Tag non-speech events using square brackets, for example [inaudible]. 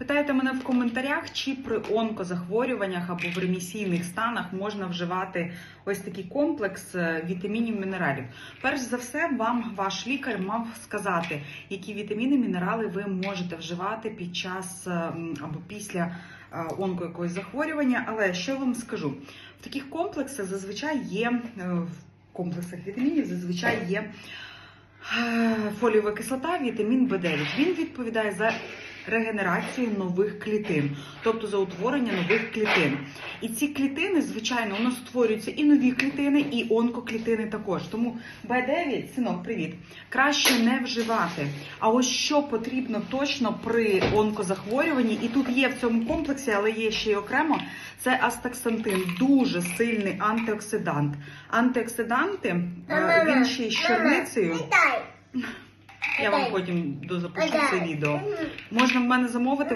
Питаєте мене в коментарях, чи при онкозахворюваннях або в ремісійних станах можна вживати ось такий комплекс е, вітамінів мінералів. Перш за все, вам ваш лікар мав сказати, які вітаміни, мінерали ви можете вживати під час е, або після е, онко якогось захворювання. Але що вам скажу? В таких комплексах зазвичай є в комплексах вітамінів зазвичай є фолієва кислота, вітамін В9. Він відповідає за регенерацію нових клітин, тобто за утворення нових клітин. І ці клітини, звичайно, у нас створюються і нові клітини, і онкоклітини також. Тому Б9, синок, привіт, краще не вживати. А ось що потрібно точно при онкозахворюванні, і тут є в цьому комплексі, але є ще й окремо. Це астаксантин, дуже сильний антиоксидант. Антиоксиданти, е, він ще й з чорницею. [laughs] Я вам потім дозапущу це відео. Можна в мене замовити.